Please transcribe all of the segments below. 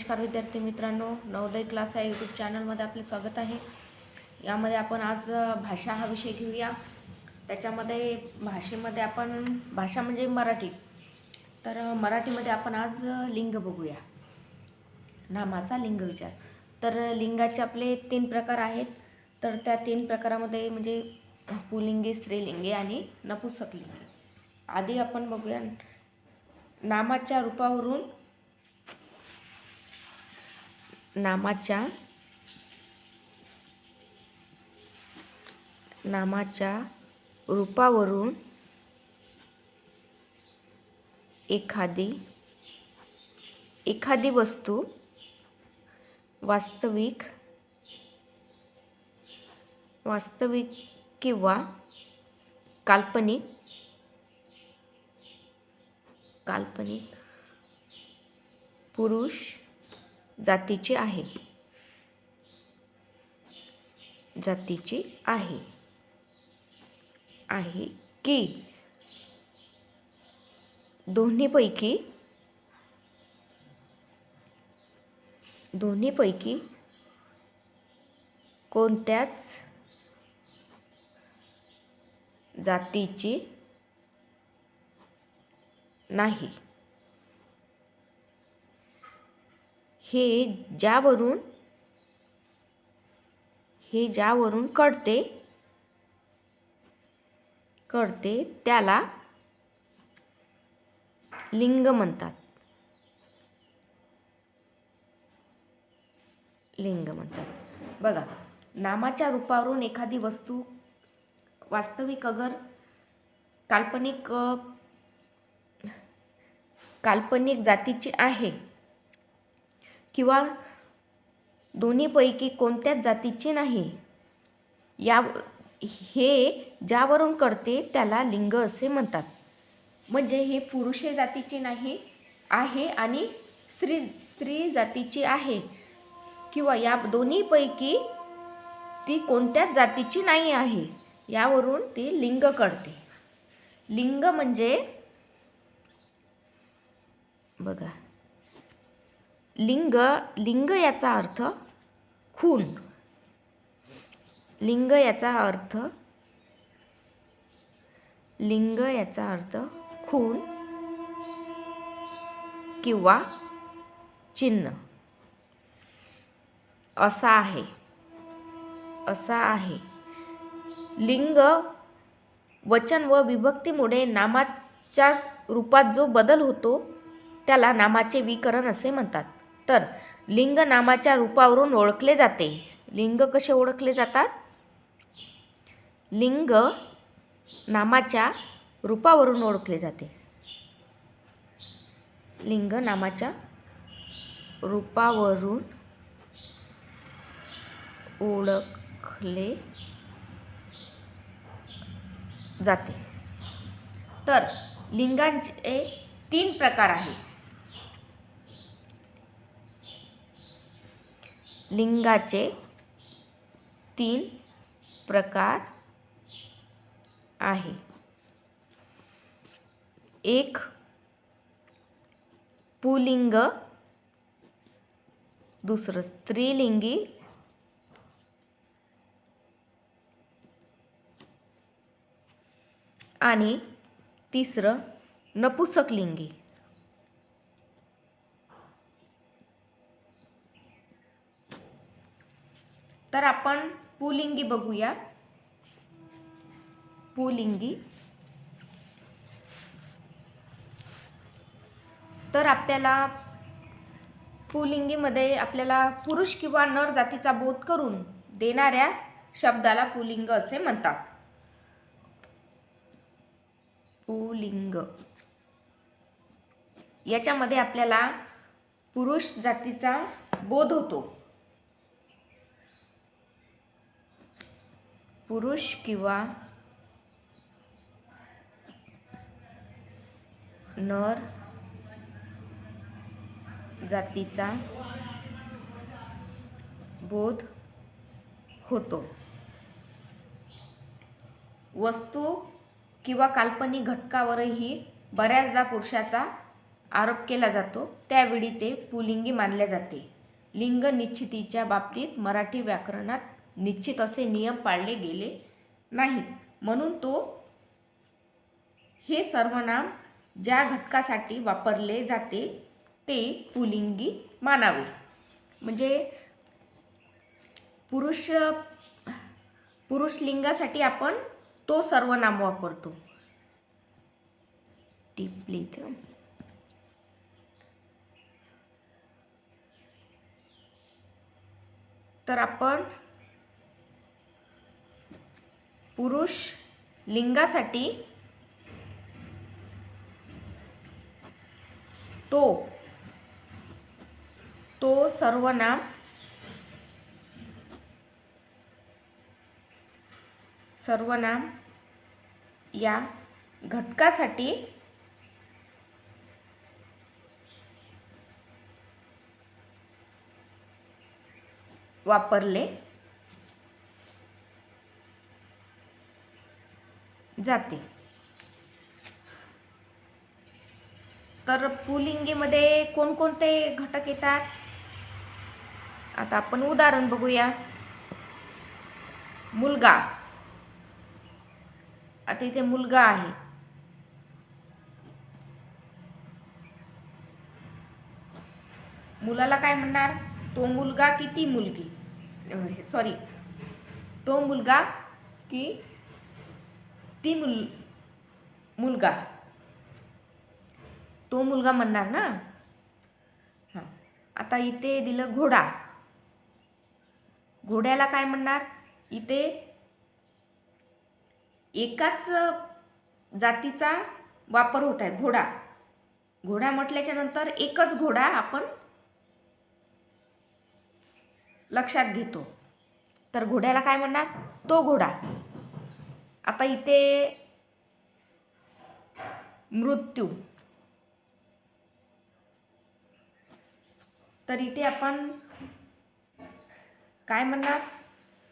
नमस्कार विद्यार्थी मित्रांनो नवोदय क्लास या यूट्यूब चॅनलमध्ये आपले स्वागत आहे. यामध्ये आपण आज भाषा हा विषय घेऊया. त्याच्यामध्ये भाषेमध्ये आपण भाषा म्हणजे मराठी. तर मराठीमध्ये आपण आज लिंग बघूया. नामाचा लिंग विचार. तर लिंगाचे आपले तीन प्रकार आहेत. तर त्या तीन प्रकारामध्ये म्हणजे पुलिंगी स्त्रीलिंगी आणि नपुसकलिंगी. आधी आपण बघूया नामाच्या रूपावरून नामाच्या नामाच्या रूपावरून एखादी एखादी वस्तू वास्तविक वास्तविक किंवा काल्पनिक काल्पनिक पुरुष जातीची आहे. जातीची आहे. आहे की? दोन्हीपैकी दोन्हीपैकी कोणत्याच जातीची नाही. हे ज्यावरून हे ज्यावरून कळते कळते त्याला लिंग म्हणतात. लिंग म्हणतात. बघा नामाच्या रूपावरून एखादी वस्तू वास्तविक अगर काल्पनिक काल्पनिक जातीची आहे किंवा दोन्हीपैकी कोणत्याच जातीचे नाही. या हे ज्यावरून करते त्याला लिंग असे म्हणतात. म्हणजे हे पुरुषे जातीचे नाही आहे आणि स्त्री स्त्री जातीची आहे. किंवा या दोन्हीपैकी ती कोणत्याच जातीची नाही आहे यावरून ती लिंग कळते. लिंग म्हणजे बघा लिंग लिंग याचा अर्थ खून. लिंग याचा अर्थ लिंग याचा अर्थ खून किंवा चिन्ह. असा आहे. असा आहे. लिंग वचन व विभक्तीमुळे नामाच्या रूपात जो बदल होतो त्याला नामाचे विकरण असे म्हणतात. तर लिंग नामाच्या रूपावरून ओळखले जाते. लिंग कसे ओळखले जातात? लिंग नामाच्या रूपावरून ओळखले जाते. लिंग नामाच्या रूपावरून ओळखले जाते. तर लिंगांचे तीन प्रकार आहे लिंगाचे तीन प्रकार आहे. एक पुलिंग. दुसरं स्त्रीलिंगी. आणि तिसरं नपुसकलिंगी तर आपण पुलिंगी बघूया. पुलिंगी. तर आपल्याला पुलिंगीमध्ये आपल्याला पुरुष किंवा नर जातीचा बोध करून देणाऱ्या शब्दाला पुलिंग असे म्हणतात. पुलिंग. याच्यामध्ये आपल्याला पुरुष जातीचा बोध होतो. पुरुष किंवा नर जातीचा बोध होतो. वस्तू किंवा काल्पनिक घटकावरही बऱ्याचदा पुरुषाचा आरोप केला जातो. त्यावेळी ते पुलिंगी मानले जाते. लिंग निश्चितीच्या बाबतीत मराठी व्याकरणात निश्चित असे नियम पाळले गेले नाहीत. म्हणून तो हे सर्वनाम ज्या घटकासाठी वापरले जाते ते पुलिंगी मानावे. म्हणजे पुरुष पुरुषलिंगासाठी आपण तो सर्वनाम वापरतो. टिपली तर आपण पुरुष लिंगासाठी तो तो सर्वनाम सर्वनाम या घटकासाठी वापरले जाते. तर पुलिंगीमध्ये कोणकोणते घटक येतात? आता आपण उदाहरण बघूया. मुलगा. आता इथे मुलगा आहे. मुलाला काय म्हणणार? तो मुलगा की ती मुलगी? सॉरी तो मुलगा की ती मुल मुलगा. तो मुलगा म्हणणार ना? हां. आता इथे दिलं घोडा. घोड्याला काय म्हणणार? इथे एकाच जातीचा वापर होत आहे घोडा. घोडा म्हटल्याच्या नंतर एकच घोडा आपण लक्षात घेतो. तर घोड्याला काय म्हणणार? तो घोडा. आता इथे मृत्यू. तर इथे आपण काय म्हणणार?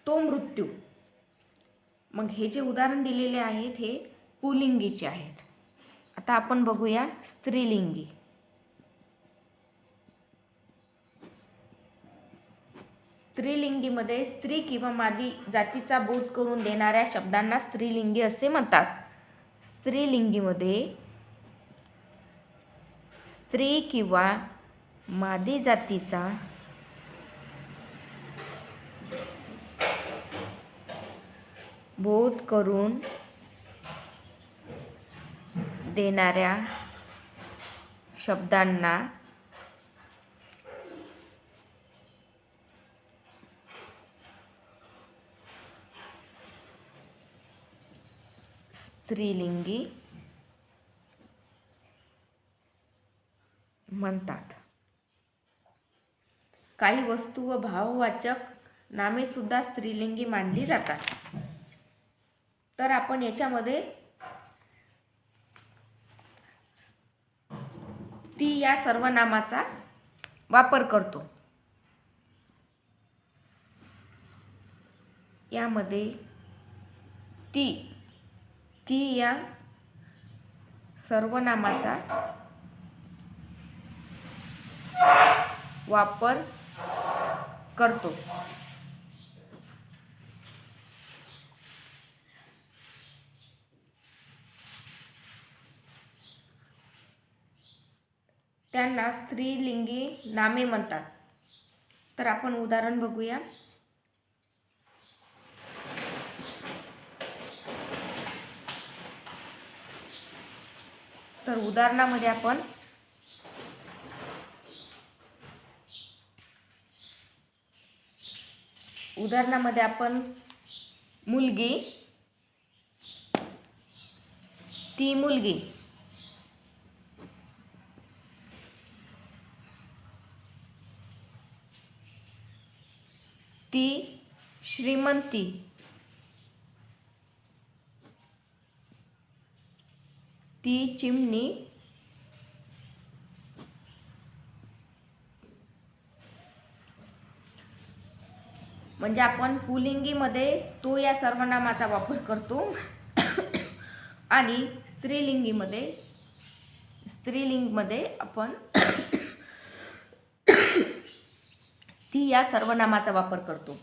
तो मृत्यू. मग हे जे उदाहरण दिलेले आहेत हे पुलिंगीचे आहेत. आता आपण बघूया स्त्रीलिंगी. स्त्रीलिंगीमध्ये स्त्री किंवा मादी जातीचा बोध करून देणाऱ्या शब्दांना स्त्रीलिंगी असे म्हणतात. स्त्रीलिंगीमध्ये स्त्री किंवा मादी जातीचा बोध करून देणाऱ्या शब्दांना स्त्रीलिंगी म्हणतात. काही वस्तू व भाववाचक नामे सुद्धा स्त्रीलिंगी मानली जातात. तर आपण याच्यामध्ये ती या सर्वनामाचा वापर करतो. यामध्ये ती ती या सर्वनामाचा वापर करतो. त्यांना स्त्रीलिंगी नामे म्हणतात. तर आपण उदाहरण बघूया. तर उदाहरणामध्ये आपण उदाहरणामध्ये आपण मुलगी ती मुलगी ती श्रीमंती ती चिमणी म्हणजे आपण पुलिंगीमध्ये तो या सर्वनामाचा वापर करतो. आणि स्त्रीलिंगीमध्ये स्त्रीलिंगमध्ये आपण ती या सर्वनामाचा वापर करतो.